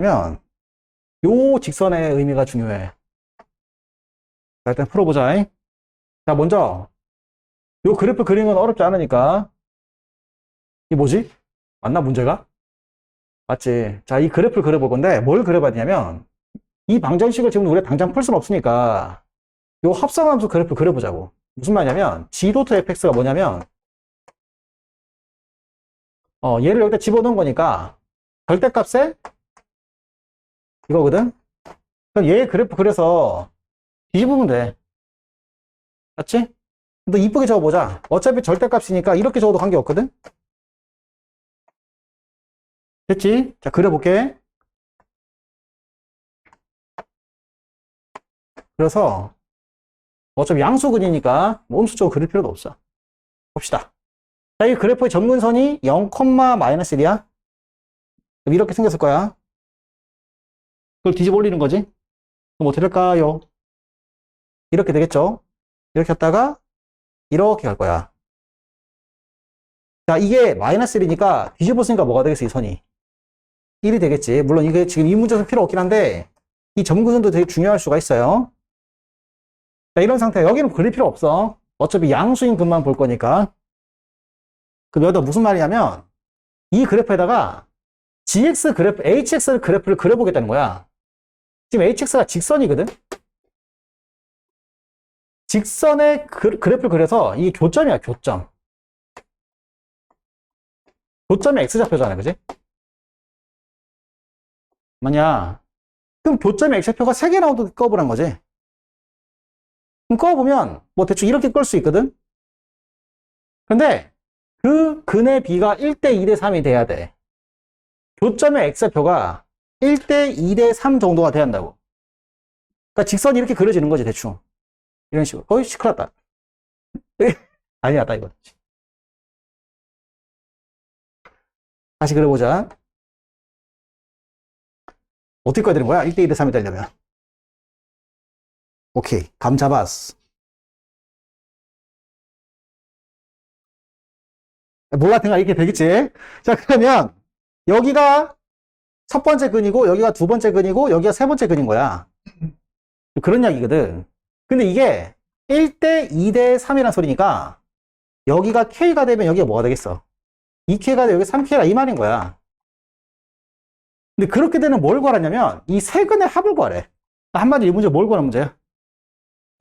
그러면 요 직선의 의미가 중요해. 자, 일단 풀어보자. 자, 먼저 요 그래프 그리는 건 어렵지 않으니까 이 뭐지? 맞나 문제가? 맞지? 자, 이 그래프를 그려볼 건데 뭘 그려봐야 되냐면 이 방정식을 지금 우리가 당장 풀 수는 없으니까 요 합성함수 그래프 그려보자고. 무슨 말이냐면 g 도트 fx가 뭐냐면 어, 얘를 여기다 집어넣은 거니까 절대값에 이거거든? 그럼 얘 그래프 그려서 뒤집으면 돼. 맞지? 너 이쁘게 적어보자. 어차피 절대값이니까 이렇게 적어도 관계없거든? 됐지? 자, 그려볼게. 그래서 어차피 양수근이니까 뭐 음수적으로 그릴 필요도 없어. 봅시다. 자, 이 그래프의 점근선이 0, 마이너스 1이야. 이렇게 생겼을 거야. 그걸 뒤집어 올리는 거지. 그럼 어떻게 될까요? 이렇게 되겠죠? 이렇게 했다가 이렇게 갈 거야. 자, 이게 마이너스 1이니까 뒤집었으니까 뭐가 되겠어, 이 선이? 1이 되겠지. 물론 이게 지금 이 문제에서 필요 없긴 한데 이 점근선도 되게 중요할 수가 있어요. 자, 이런 상태. 여기는 그릴 필요 없어. 어차피 양수인 근만 볼 거니까. 그럼 여기다 무슨 말이냐면 이 그래프에다가 gx 그래프, hx 그래프를 그려보겠다는 거야. 지금 hx가 직선이거든? 직선의 그, 그래프를 그려서 이게 교점이야, 교점. 교점이 x좌표잖아, 그지? 뭐냐? 그럼 교점의 x좌표가 3개 나오도 꺼보란 거지. 그럼 꺼보면 뭐 대충 이렇게 끌 수 있거든? 근데 그 근의 비가 1대 2대 3이 돼야 돼. 교점의 x좌표가 1대 2대 3 정도가 돼야 한다고. 그러니까 직선이 이렇게 그려지는 거지, 대충. 이런 식으로. 어이, 시끄럽다. 아니야, 나 이거. 다시 그려보자. 어떻게 꺼야 되는 거야? 1대 2대 3이 되려면. 오케이. 감 잡았어. 몰랐던가 이렇게 되겠지? 자, 그러면 여기가 첫 번째 근이고 여기가 두 번째 근이고 여기가 세 번째 근인 거야. 그런 이야기거든. 근데 이게 1대 2대 3이라는 소리니까 여기가 K가 되면 여기가 뭐가 되겠어? 2K가 되면 여기 3K라 이 말인 거야. 근데 그렇게 되면 뭘 구하라냐면 이 세 근의 합을 구하래. 한마디로 이 문제 뭘 구하는 문제야?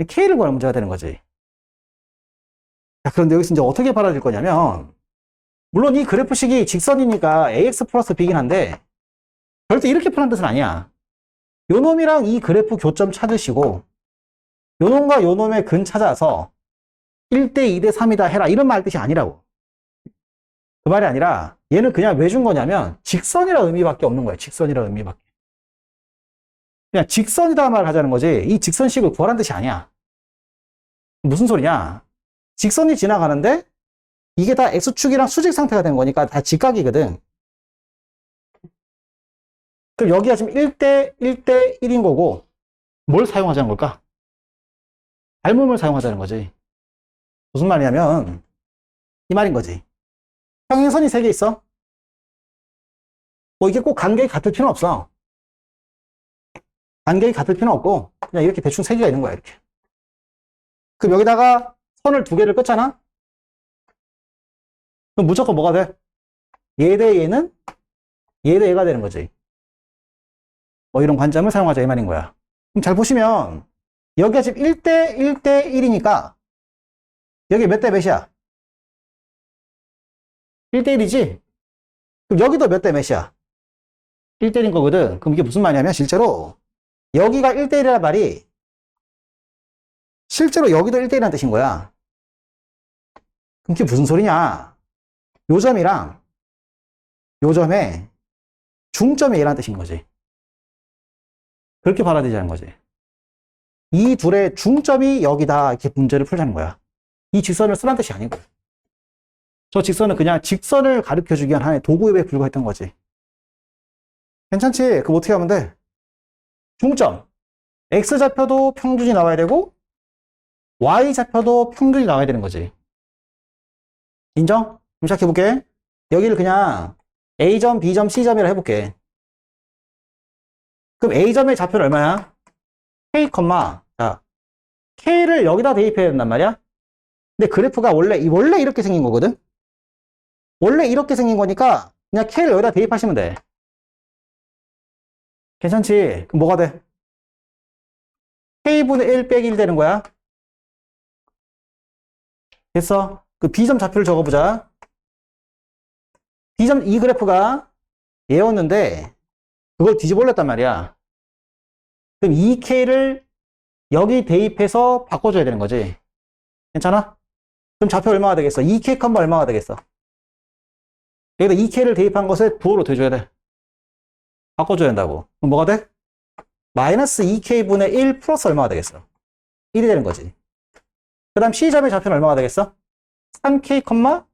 K를 구하는 문제가 되는 거지. 자, 그런데 여기서 이제 어떻게 받아들일 거냐면 물론 이 그래프식이 직선이니까 AX 플러스 B긴 한데 절대 이렇게 푸는 뜻은 아니야. 요 놈이랑 이 그래프 교점 찾으시고 요 놈과 요 놈의 근 찾아서 1대 2대 3이다 해라 이런 말 뜻이 아니라고. 그 말이 아니라 얘는 그냥 왜 준 거냐면 직선이라 의미밖에 없는 거야. 직선이라 의미밖에. 그냥 직선이다 말 하자는 거지. 이 직선식을 구하라는 뜻이 아니야. 무슨 소리냐? 직선이 지나가는데 이게 다 X축이랑 수직 상태가 된 거니까 다 직각이거든. 그럼 여기가 지금 1대 1대 1인 거고 뭘 사용하자는 걸까? 닮음을 사용하자는 거지. 무슨 말이냐면 이 말인 거지. 평행선이 3개 있어. 뭐 이게 꼭 간격이 같을 필요는 없어. 간격이 같을 필요는 없고 그냥 이렇게 대충 3개가 있는 거야 이렇게. 그럼 여기다가 선을 두 개를 껐잖아? 그럼 무조건 뭐가 돼? 얘 대 얘는 얘 대 얘가 되는 거지. 뭐 이런 관점을 사용하자 이 말인 거야. 그럼 잘 보시면 여기가 지금 1대 1대 1이니까 여기 몇 대 몇이야? 1대 1이지? 그럼 여기도 몇 대 몇이야? 1대 1인 거거든. 그럼 이게 무슨 말이냐면 실제로 여기가 1대 1이란 말이 실제로 여기도 1대 1이라는 뜻인 거야. 그럼 그게 무슨 소리냐? 요 점이랑 요 점의 중점이 얘라는 뜻인 거지. 그렇게 받아들이자는 거지. 이 둘의 중점이 여기다 이렇게 문제를 풀자는 거야. 이 직선을 쓰라는 뜻이 아니고. 저 직선은 그냥 직선을 가르쳐 주기 위한 하나의 도구에 불과했던 거지. 괜찮지? 그럼 어떻게 하면 돼? 중점. X좌표도 평균이 나와야 되고, Y좌표도 평균이 나와야 되는 거지. 인정? 그럼 시작해볼게. 여기를 그냥 A점, B점, C점이라 해볼게. 그럼 A점의 좌표는 얼마야? K, 자, K를 여기다 대입해야 된단 말이야? 근데 그래프가 원래, 이- 원래 이렇게 생긴 거거든? 원래 이렇게 생긴 거니까 그냥 K를 여기다 대입하시면 돼. 괜찮지? 그럼 뭐가 돼? K분의 1 빼기 1 되는 거야. 됐어? 그 B점 좌표를 적어보자. B점, 이 그래프가 얘였는데, 그걸 뒤집어 올렸단 말이야. 그럼 이 K를 여기 대입해서 바꿔줘야 되는 거지. 괜찮아? 그럼 좌표 얼마가 되겠어? 2K 컴마 얼마가 되겠어? 여기다 2K를 대입한 것을 부호로 대줘야 돼. 바꿔줘야 된다고. 그럼 뭐가 돼? 마이너스 2K분의 1 플러스 얼마가 되겠어? 1이 되는 거지. 그 다음 C점의 좌표는 얼마가 되겠어? 3K 컴마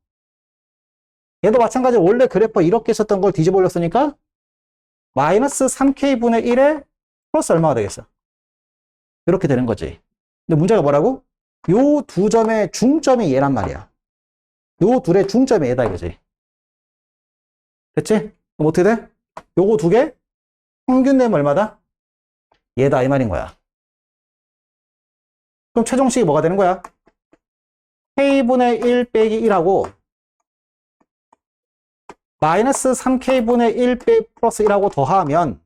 얘도 마찬가지로 원래 그래프 이렇게 썼던 걸 뒤집어 올렸으니까 마이너스 3K분의 1에 플러스 얼마가 되겠어? 이렇게 되는 거지. 근데 문제가 뭐라고? 요 두 점의 중점이 얘란 말이야. 요 둘의 중점이 얘다 이거지. 됐지? 그럼 어떻게 돼? 요거 두 개? 평균 내면 얼마다? 얘다 이 말인 거야. 그럼 최종식이 뭐가 되는 거야? K분의 1 빼기 1하고 마이너스 3K분의 1 빼기 플러스 1하고 더하면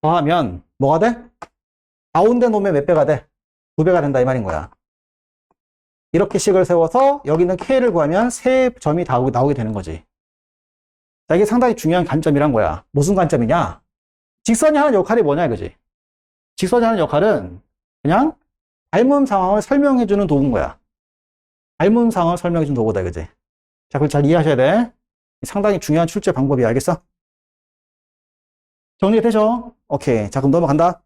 더하면 뭐가 돼? 가운데 놓으면 몇 배가 돼? 두 배가 된다 이 말인 거야. 이렇게 식을 세워서 여기 있는 K를 구하면 세 점이 다 나오게 되는 거지. 자, 이게 상당히 중요한 관점이란 거야. 무슨 관점이냐? 직선이 하는 역할이 뭐냐 이거지. 직선이 하는 역할은 그냥 닮은 상황을 설명해주는 도구인 거야. 닮은 상황을 설명해주는 도구다 이거지. 자, 그걸 잘 이해하셔야 돼. 상당히 중요한 출제 방법이야. 알겠어? 정리가 되죠? 오케이. 자, 그럼 넘어간다.